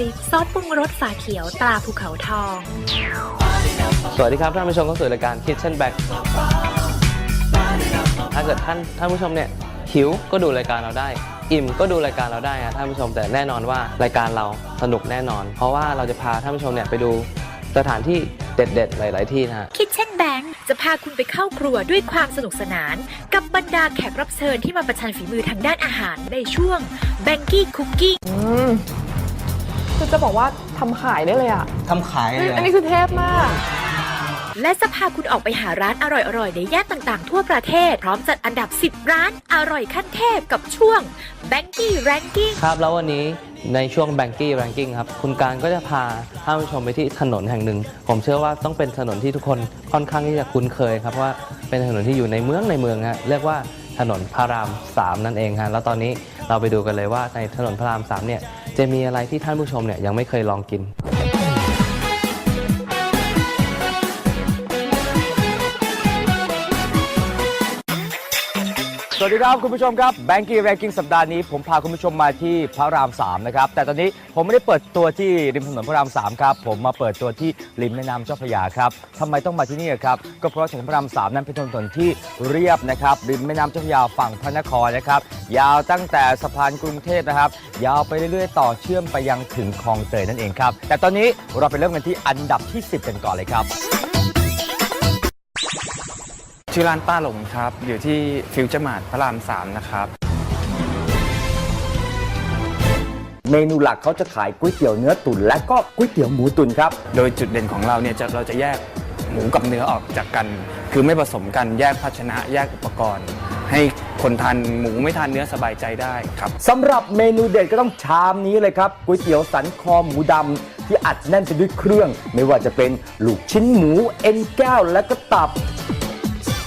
ย ซอสปรุงรสฝาเขียวตราภูเขาทอง สวัสดีครับท่านผู้ชมเข้าสู่รายการ Kitchen Back ถ้าเกิดท่านท่านผู้ชมเนี่ยหิวก็ดูรายการเราได้ อิ่มก็ดูรายการเราได้นะท่านผู้ชมแต่แน่นอนว่ารายการเราสนุกแน่นอน เพราะว่าเราจะพาท่านผู้ชมเนี่ยไปดูสถานที่เด็ด ๆ หลาย ๆ ที่นะฮะ Kitchen Bank จะพาคุณไปเข้าครัวด้วยความสนุกสนาน กับบรรดาแขกรับเชิญที่มาประชันฝีมือทางด้านอาหารในช่วง b a n k y Cooking อืม คือจะบอกว่าทำขายได้เลยอะทำขายเลยอันนี้คือเทพมาก และจะพาคุณออกไปหาร้านอร่อยๆ ในย่านต่างๆ ทั่วประเทศ พร้อมจัดอันดับ 10 ร้านอร่อยขั้นเทพกับช่วง b a n k y Ranking ครับ แล้ววันนี้ในช่วง b a n k y Ranking ครับ คุณการก็จะพาท่านผู้ชมไปที่ถนนแห่งหนึ่ง ผมเชื่อว่าต้องเป็นถนนที่ทุกคนค่อนข้างที่จะคุ้นเคยครับเพราะว่าเป็นถนนที่อยู่ในเมืองในเมืองฮะเรียกว่า ถนนพระราม 3 นั่นเองฮะแล้วตอนนี้เราไปดูกันเลยว่าในถนนพระราม3เนี่ยจะมีอะไรที่ท่านผู้ชมเนี่ยยังไม่เคยลองกิน วัสดีครับคุณผู้ชมครับ b a n k y Ranking สัปดาห์นี้ผมพาคุณผู้ชมมาที่พระราม3นะครับแต่ตอนนี้ผมไม่ได้เปิดตัวที่ริมถนนพระราม3ครับผมมาเปิดตัวที่ริมแม่น้ำเจ้าพระยาครับทำไมต้องมาที่นี่ครับก็เพราะถนนพระราม3นั้นเป็นถนนที่เรียบนะครับริมแม่น้ำเจ้าพระยาฝั่งพระนครนะครับยาวตั้งแต่สะพานกรุงเทพนะครับยาวไปเรื่อยๆ ต่อเชื่อมไปยังถึงคลองเตยนั่นเองครับแต่ตอนนี้เราไปเริ่มกันที่อันดับที่ 10 กันก่อนเลยครับ ชื่อร้านป้าหลงครับ อยู่ที่ฟิวเจอร์มาร์ทพระราม3นะครับ เมนูหลักเขาจะขายก๋วยเตี๋ยวเนื้อตุ๋นและก็ก๋วยเตี๋ยวหมูตุ๋นครับ โดยจุดเด่นของเราเนี่ยจะเราจะแยกหมูกับเนื้อออกจากกัน คือไม่ผสมกันแยกภาชนะแยกอุปกรณ์ ให้คนทานหมูไม่ทานเนื้อสบายใจได้ครับ สำหรับเมนูเด็ดก็ต้องชามนี้เลยครับก๋วยเตี๋ยวสันคอหมูดำที่อัดแน่นไปด้วยเครื่อง ไม่ว่าจะเป็นลูกชิ้นหมูเอ็นแก้วและก็ตับ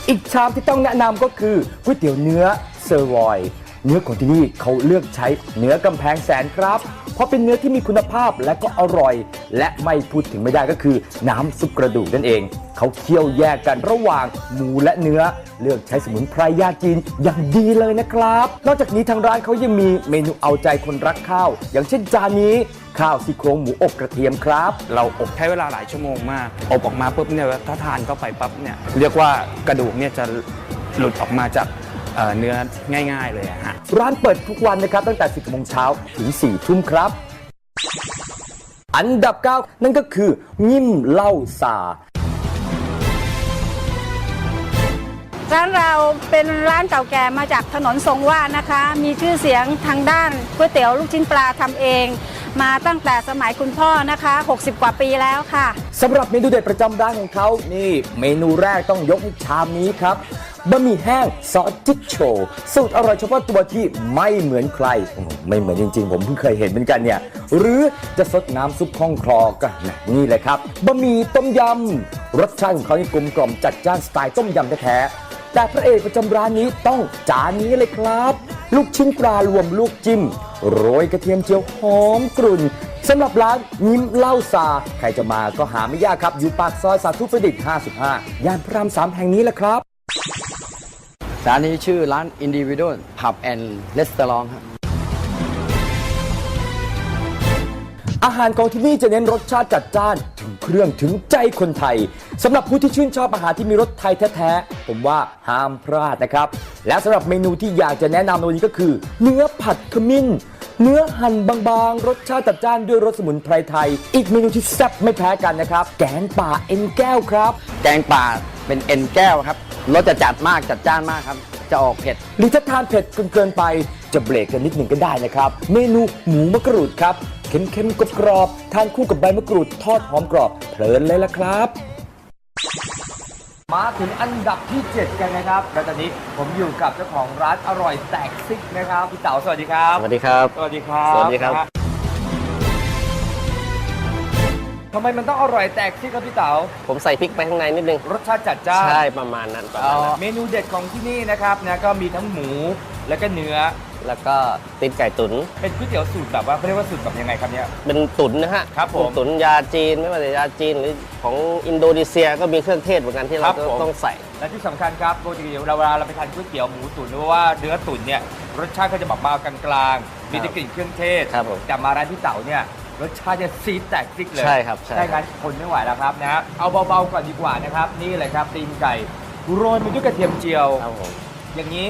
อีกชามที่ต้องแนะนำก็คือก๋วยเตี๋ยวเนื้อเซอร์รอย เนื้อของที่นี่เขาเลือกใช้เนื้อกำแพงแสนครับ เพราะเป็นเนื้อที่มีคุณภาพและก็อร่อย และไม่พูดถึงไม่ได้ก็คือ น้ำซุปกระดูกนั่นเอง เขาเคี่ยวแยกกันระหว่างหมูและเนื้อ เลือกใช้สมุนไพรยาจีนอย่างดีเลยนะครับ นอกจากนี้ทางร้านเขายังมีเมนูเอาใจคนรักข้าว อย่างเช่นจานนี้ข้าวซี่โครงหมูอบกระเทียมครับ เราอบใช้เวลาหลายชั่วโมงมาก อบออกมาปุ๊บเนี่ยถ้าทานเข้าไปปั๊บเนี่ยเรียกว่ากระดูกเนี่ยจะหลุดออกมาจาก เอ่อเนื้อง่าย ๆ เลยอะฮะ ร้านเปิดทุกวันนะครับ ตั้งแต่ 10โมงเช้าถึง 4 ทุ่มครับ อันดับ 9 นั่นก็คืองิ่มเหล้าซาร้านเราเป็นร้านเก่าแก่มาจากถนนทรงวาดนะคะ มีชื่อเสียงทางด้านก๋วยเตี๋ยวลูกชิ้นปลาทำเอง มาตั้งแต่สมัยคุณพ่อนะคะ 60 กว่าปีแล้วค่ะ สำหรับเมนูเด็ดประจำร้านของเขานี่ เมนูแรกต้องยกให้ชามนี้ครับ บะหมี่แห้งซอสจิ๊กโชว์สูตรอร่อยเฉพาะตัวที่ไม่เหมือนใคร ไม่เหมือนจริง ๆ ผมเพิ่งเคยเห็นเหมือนกันเนี่ย หรือจะสดน้ำซุปข้องคลอก็นี่เลยครับบะหมี่ต้มยำรสชาติของเขานี่กลมกล่อมจัดจ้านสไตล์ต้มยำแท้ๆแต่พระเอกประจำร้านนี้ต้องจานนี้เลยครับ ลูกชิ้นปลารวมลูกจิ้มโรยกระเทียมเจียวหอมกรุ่นสำหรับร้านยิ้มเหล้าซา ใครจะมาก็หาไม่ยากครับ อยู่ปากซอยสาธุประดิษฐ์ 55 ย่านพระรามสามแห่งนี้แหละครับ ร้านนี้ชื่อร้าน Individual Pub and Restaurant ครับ อาหารของที่นี่จะเน้นรสชาติจัดจ้าน ถึงเครื่องถึงใจคนไทยสำหรับผู้ที่ชื่นชอบอาหารที่มีรสไทยแท้ๆ ผมว่าห้ามพลาดนะครับ และสำหรับเมนูที่อยากจะแนะนำในวันนี้ก็คือ เนื้อผัดขมิ้น เนื้อหั่นบางๆ รสชาติจัดจ้านด้วยรสสมุนไพรไทย อีกเมนูที่แซ่บไม่แพ้กันนะครับ แกงป่าเอ็นแก้วครับ แกงป่าเป็นเอ็นแก้วครับ รสจะจัดมากจัดจ้านมากครับ จะออกเผ็ด หรือถ้าทานเผ็ดจนเกินไป จะเบรกกันนิดหนึ่งก็ได้นะครับ เมนูหมูมะกรูดครับ เค็มๆกรอบๆทานคู่กับใบมะกรูดทอดหอมกรอบเพลินเลยละครับ มาถึงอันดับที่ 7 กันนะครับและตอนนี้ผมอยู่กับเจ้าของร้านอร่อยแตกซิกนะครับพี่เต๋าสวัสดีครับ สวัสดีครับ สวัสดีครับสวัสดีครับ นะฮะ ทำไมมันต้องอร่อยแตกซิกครับพี่เต๋าผมใส่พริกไปข้างในนิดนึงรสชาติจัดจ้านใช่ประมาณนั้นประมาณนั้นเมนูเด็ดของที่นี่นะครับนะก็มีทั้งหมูแล้วก็เนื้อ แล้วก็ตีนไก่ตุ๋นเป็นก๋วยเตี๋ยวสูตรแบบว่าเขาเรียกว่าสูตรแบบยังไงครับเนี่ยเป็นตุ๋นนะฮะครับผมตุ๋นยาจีนไม่ว่าจะยาจีนหรือของอินโดนีเซียก็มีเครื่องเทศเหมือนกันที่คเรารับผมต้องใส่ และที่สำคัญครับปกติเราเวลาเราไปทานก๋วยเตี๋ยวหมูตุ๋นหรือว่าเนื้อตุ๋นเนี่ยรสชาติก็จะแบบเบากลางๆมีแต่กลิ่นเครื่องเทศครับผมแต่มาร้านพี่เต๋าเนี่ย รสชาติจะซีดแตกซิกเลยใช่ครับใช่ถ้างั้นคนไม่ไหวแล้วครับนะฮะเอาเบาๆก่อนดีกว่านะครับ นี่เลยครับตีนไก่โรยมาด้วยกระเทียมเจียว ครับผมอย่างนี้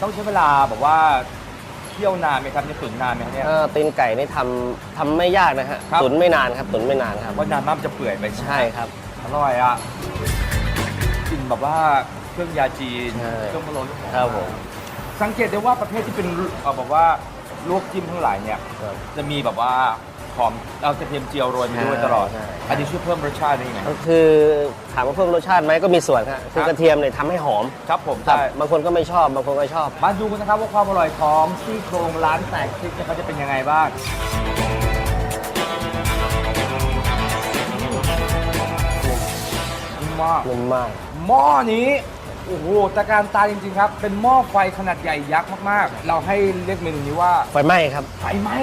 ต้องใช้เวลาแบบว่าเคี่ยวนานไหมครับจะตุ๋นนานไหมครับเนี่ย เอ่อตีนไก่นี่ทำทำไม่ยากนะฮะครับ ตุ๋นไม่นานครับตุ๋นไม่นานครับ ว่านานมากมันจะเปื่อยไปใช่ครับ อร่อยอะกลิ่นแบบว่าเครื่องยาจีนใช่ เครื่องมะโรงครับผมสังเกตได้ว่าประเภทที่เป็นเอ่อแบบว่าลวกจิ้มทั้งหลายเนี่ย ครับ จะมีแบบว่า หอมเอากระเทียมเจียวโรยไปด้วยตลอด ใช่ อันนี้ช่วยเพิ่มรสชาติได้ยังไง ก็คือถามว่าเพิ่มรสชาติไหมก็มีส่วนครับคือกระเทียมเนี่ยทำให้หอมครับผมครับใช่บางคนก็ไม่ชอบบางคนก็ชอบ มาดูกันนะครับว่าความอร่อยของซี่โครงร้านแตกซิกเนี่ยเขาจะเป็นยังไงบ้าง นุ่มมาก นุ่มมาก หม้อนี้โอ้โหตะการตาจริงๆครับ เป็นหม้อไฟขนาดใหญ่ยักษ์มากๆ เราให้เรียกเมนูนี้ว่าไฟไหม้ครับ ไฟไหม้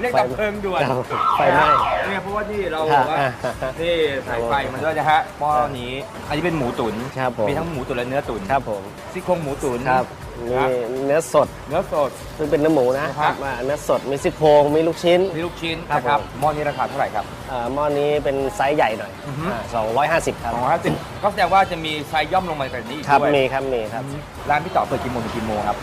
เรียกดับเพลิงด่วนครับไฟไหม้เนี่ยเพราะว่านี่เราบอกว่าอ่านี่ใส่ไฟมันด้วยนะฮะหม้อนี้ อันนี้เป็นหมูตุ๋นครับผมมีทั้งหมูตุ๋นและเนื้อตุ๋นครับผมซี่โครงหมูตุ๋นครับมีครับเนื้อสด เนื้อสดซึ่งเป็นเนื้อหมูนะนะคครัรับบอ่าเนื้อสดมีซี่โครงมีลูกชิ้นมีลูกชิ้นครับนะครับผมหม้อนี้ราคาเท่าไหร่ครับอ่าหม้อนี้เป็นไซส์ใหญ่หน่อยอือฮึสองร้อยห้าสิบครับสองร้อยห้าสิบก็แสดงว่าจะมีไซส์ย่อมลงมาจากนี้อีกครับด้วยมีครับมีครับร้านพี่ต่อเปิดกี่โมงถึงกี่โมงครับ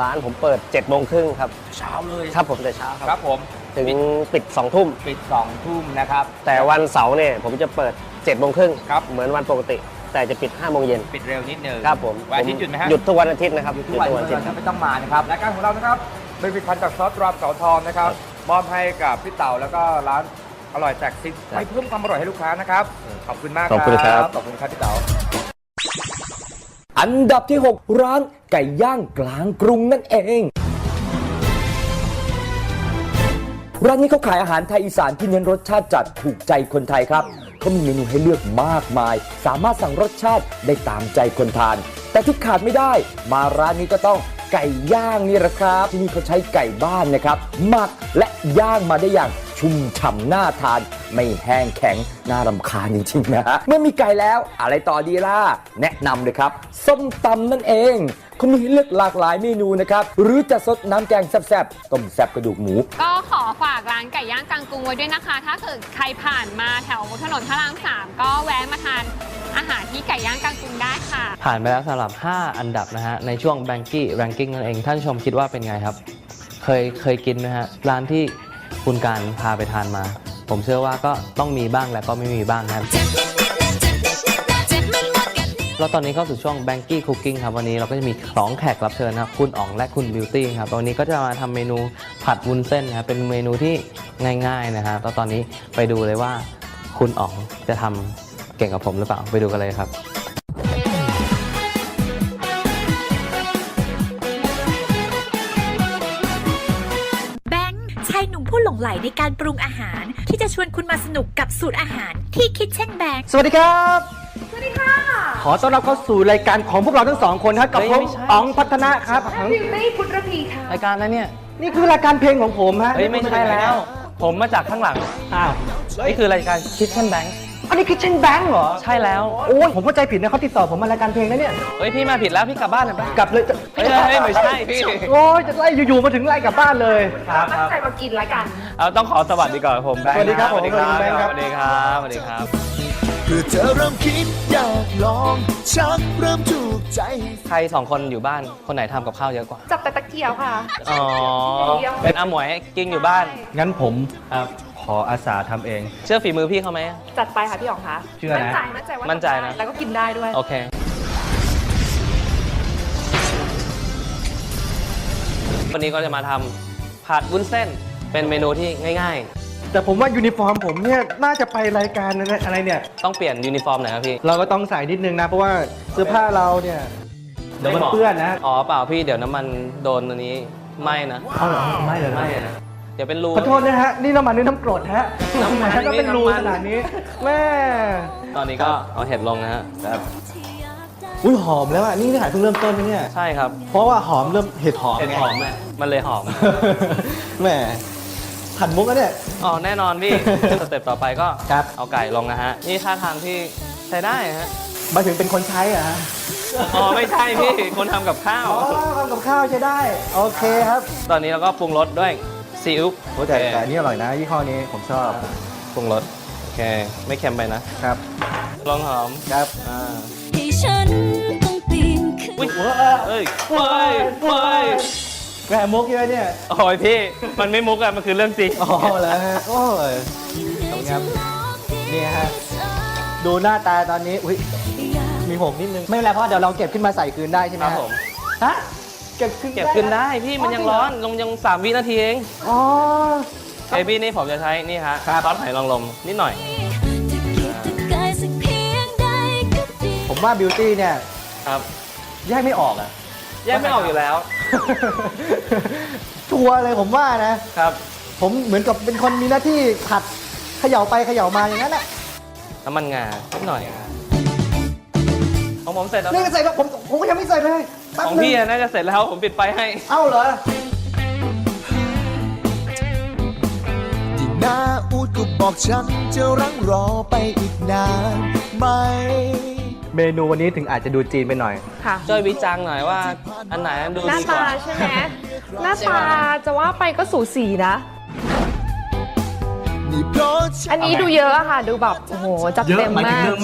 ร้านผมเปิด7จ็ดโมงครึ่งครับ เช้าเลยครับผมแต่เช้าคครัรับบผมถึงปิด2องทุ่ม ปิดสองทุ่มนะครับ แต่วันเสาร์เนี่ยผมจะเปิด7จ็ดโมงครึ่งครับ เหมือนวันปกติ แต่จะปิด5้าโมงเย็นปิดเร็วนิดนึงครับผมวันอาทิตย์หยุดไหมฮะหยุดทุกวันอาทิตย์นะครับหยุดทุกวันหยุดอาอาทิทิตตย์ย์ครับไม่ต้องมานะครับรายการของเรานะครับเป็นผลิตภัณฑ์จากซอสรามเสาทองนะครับมอบให้กับพี่เต่าแล้วก็ร้านอร่อยแจกซิกไปเพิ่มความอร่อยให้ลูกค้านะครับขอบคุณมากขอบคุณครับ ขอบคุณครับพี่เต่า อันดับที่ 6 ร้านไก่ย่างกลางกรุงนั่นเองร้านนี้เขาขายอาหารไทยอีสานที่เน้นรสชาติจัดถูกใจคนไทยครับเขามีเมนูให้เลือกมากมาย สามารถสั่งรสชาติได้ตามใจคนทาน แต่ที่ขาดไม่ได้ มาร้านนี้ก็ต้องไก่ย่างนี่แหละครับ ที่นี่เขาใช้ไก่บ้านนะครับหมักและย่างมาได้อย่าง ชุ่มฉ่ำน่าทาน ไม่แห้งแข็งน่ารำคาญจริงๆนะฮะเมื่อมีไก่แล้วอะไรต่อดีล่ะ แนะนำเลยครับ ส้มตำนั่นเองเขามีให้เลือกหลากหลายเมนูนะครับ หรือจะซดน้ำแกงแซ่บๆต้มแซ่บกระดูกหมู ก็ขอฝากร้านไก่ย่างกลางกรุงไว้ด้วยนะคะ ถ้าเกิดใครผ่านมาแถวถนนพระรามสามก็แวะมาทานอาหารที่ไก่ย่างกลางกรุงได้ค่ะ ผ่านไปแล้วสำหรับ 5 อันดับนะฮะ ในช่วง b a n k กี้ Ranking นั่นเอง ท่านชมคิดว่าเป็นไงครับ เคยเคยกินไหมฮะ ร้านที่ คุณการพาไปทานมา ผมเชื่อว่าก็ต้องมีบ้างและก็ไม่มีบ้างครับแล้วตอนนี้เข้าสู่ช่วง b a n k กี้ Cooking ครับ วันนี้เราก็จะมีสองแขกรับเชิญนะครับ คุณอ๋องและคุณบิวตี้ครับ วันนี้ก็จะมาทำเมนูผัดวุ้นเส้นนะครับ เป็นเมนูที่ง่าย ๆนะครับแล้วตอนนี้ไปดูเลยว่าคุณอ๋องจะทำเก่งกับผมหรือเปล่า ไปดูกันเลยครับ ไหลในการปรุงอาหาร ที่จะชวนคุณมาสนุกกับสูตรอาหารที่คิดเช่นแบงค์สวัสดีครับ สวัสดีค่ะ ขอต้อนรับเข้าสู่รายการของพวกเราทั้งสองคนครับกับเฮ้ยผมไม่ใช่อ๋องพัฒนะครับรายการอะไรเนี่ย นี่คือรายการเพลงของผมฮะเฮ้ยไม่ใช่แล้ว ผมมาจากข้างหลัง อ้าว นี่คือรายการ Kitchen Bank อันนี้คือเช่นแบงค์เหรอ ใช่แล้วโอ้ยผมเข้าใจผิดนะเขาติดต่อผมมารายการเพลงนะเนี่ย เฮ้ยพี่มาผิดแล้วพี่กลับบ้านเลยไปกลับเลยจะเฮ้ยเฮ้ยไม่ใช่พี่โอ้ยจะไล่อยู่ๆมาถึงไล่กลับบ้านเลย ครับครับเอาต้องขอสวัสดีก่อนผมสวัสดีครับสวัสดีครับผมสวัสดีครับสวัสดีครับสวัสดีครับเพื่อเธอเริ่มคิดอยากลองชักเริ่มถูกใจ ใครสองคนอยู่บ้านคนไหนทำกับข้าวเยอะกว่า จับแต่ตะเกียบค่ะ อ๋อ เป็นอาหมวยกิ้งอยู่บ้าน งั้นผมครับ ขออาสาทำเอง เชื่อฝีมือพี่เขาไหม จัดไปค่ะพี่อ๋องคะเชื่อนะ มั่นใจมั่นใจว่ามั่นใจนะ ทำได้แล้วก็กินได้ด้วย โอเค วันนี้ก็จะมาทำผัดวุ้นเส้นเป็นเมนูที่ง่าย แต่ผมว่ายูนิฟอร์มผมเนี่ยน่าจะไปรายการอะไรเนี่ย ๆ ต้องเปลี่ยนยูนิฟอร์มหน่อยครับพี่ เราก็ต้องใส่นิดนึงนะ เพราะว่าเสื้อผ้าเราเนี่ยเดี๋ยวมันเปื้อนนะอ๋อเปล่าพี่เดี๋ยวน้ำมันโดนอันนี้ไหม้นะ เอาเหรอไม่เลยนะไหม้นะ เดี๋ยวเป็นรู ขอโทษนะฮะ นี่น้ำมันนี่น้ำกรดฮะน้ำมันก็เป็นรูน้ำมันขนาดนี้แม่ตอนนี้ก็เอาเห็ดลงนะฮะอุ้ยหอมแล้วอะนี่นี่ขายเพิ่งเริ่มต้นนะเนี่ยใช่ครับเพราะว่าหอมเริ่มเห็ดหอมเห็ดหอมแม่มันเลยหอมแหมผัดมุกอะเนี่ยอ๋อแน่นอนพี่สเต็ปต่อไปก็ครับเอาไก่ลงนะฮะนี่ท่าทางที่ใช้ได้ฮะหมายถึงเป็นคนใช้อะฮะอ๋อไม่ใช่พี่คนทำกับข้าวอ๋อทำกับข้าวใช้ได้ โอเคครับ ตอนนี้เราก็ปรุงรสด้วย ซซีอิ๊วโอ้แต่แต่อันนี้อร่อยนะยี่ห้อนี้ผมชอบปรุงรสโอเค ไม่เค็มไปนะครับลองหอมครับอ่าที่ฉันต้องปีนขึ้นอุ้ยเอ้ยเฮ้ยเฮ้ยแหวมุกเยอะเนี่ยโอ้ยพี่มันไม่มุกอะมันคือเรื่องจริงอ๋อแล้วฮะโอ้ยขอบคุณครับนี่ฮะดูหน้าตาตอนนี้อุ้ยมีผมนิดนึงไม่เป็นไรเพราะเดี๋ยวเราเก็บขึ้นมาใส่คืนได้ใช่ไหมครับฮะผมฮะ เก็บขึ้นเก็บขึ้นได้พี่มันยังร้อนลงยังสามวินาทีเองอ๋อเอพี่นี่ผมจะใช้นี่ฮะครับซอสหอยนางรมนิดหน่อยจะคิดจะกายสักเพียงใดก็ดีผมว่าบิวตี้เนี่ยครับแยกไม่ออกอะแยกไม่ออกอยู่แล้ว ชัวร์เลยผมว่านะครับ ผมเหมือนกับเป็นคนมีหน้าที่ผัดเขย่าไปเขย่ามาอย่างนั้นแหละน้ำมันงานิดหน่อยของผมเสร็จแล้วนี่ก็ใส่แล้วผมผมก็ยังไม่ใส่เลย แป๊บของนึพี่อะน่าจะเสร็จแล้วผมปิดไฟให้ เอ้าเหรอ ที่หน้าอูดก็บอกฉันจะรังรอไปอีกนานไหม เมนูวันนี้ถึงอาจจะดูจีนไปหน่อย ค่ะ ช่วยวิจารณ์หน่อยว่า อันไหนดูหน้าดีกตาว่า ใช่ไหม หน้าตาจะว่าไปก็สูสีนะ นี่เพราะฉันอันนี้ดูเยอะอะค่ะ ดูแบบ โอ้โห จัดเต็ม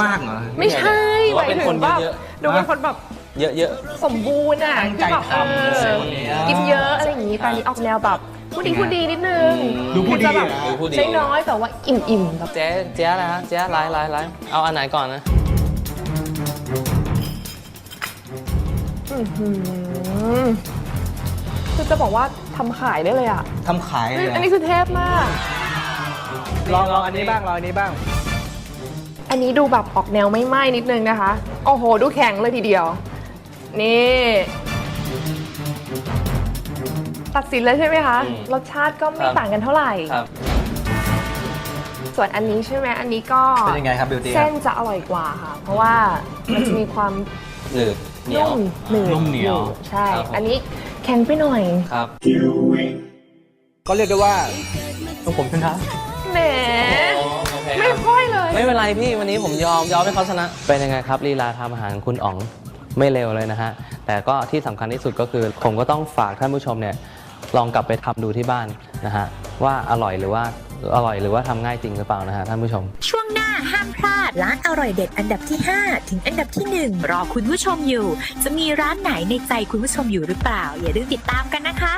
มากเหรอ ไม่ใช่หรือหว่ามาเป็ยนถึคนงแบบเยอะดูเป็นคนแบบ เยอะสมบูรณ์อะตั้งใจที่แบบทำเออใส่คนนี้กินเยอะอะไรอย่างงี้แต่อันนี้ออกแนวแบบพูดดีพูดดีนิดนึงดูผู้ดี คือจะแบบอะดูผู้ดี ใช้น้อยแต่ว่าอิ่มๆแบบๆเจ๊เจ๊อะไรฮะเจ๊ไลน์ไลน์ไลน์เอาอันไหนก่อนนะ อื้อหือคือจะบอกว่าทำขายได้เลยอะทำขายเลเฮ้ยยอันนี้คือเทพมาก ลองลองอันนี้บ้างลองอันนี้บ้าง อันนี้ดูแบบออกแนวไม่ไหม้นิดนึงนะคะ โอ้โห ดูแข็งเลยทีเดียว นี่ ตัดสินเลยใช่ไหมคะ อืมรสชาติก็ไม่ครับ ต่างกันเท่าไหร่ ครับ ส่วนอันนี้ใช่ไหมอันนี้ก็เป็นยังไงครับบิวตี้เส้นจะอร่อยกว่าค่ะ เพราะว่ามันจะมีความหนืดเหนียวนุ่มหนืดนุ่มเหนียวใช่ ครับผม อันนี้แข็งไปหน่อยครับ ก็เรียกได้ว่าต้องผมชนะ แหมโอเคไม่ค่อยเลย ไม่เป็นไรพี่วันนี้ผมยอมยอมให้เขาชนะ เป็นยังไงครับลีลาทำอาหารของคุณอ๋อง ไม่เร็วเลยนะฮะ แต่ก็ที่สำคัญที่สุดก็คือผมก็ต้องฝากท่านผู้ชมเนี่ยลองกลับไปทำดูที่บ้านนะฮะว่าอร่อยหรือว่าอร่อยหรือว่าทำง่ายจริงหรือเปล่านะฮะท่านผู้ชม ช่วงหน้าห้ามพลาด ร้านอร่อยเด็ดอันดับที่ 5 ถึงอันดับที่ 1 รอคุณผู้ชมอยู่ จะมีร้านไหนในใจคุณผู้ชมอยู่หรือเปล่า อย่าลืมติดตามกันนะคะ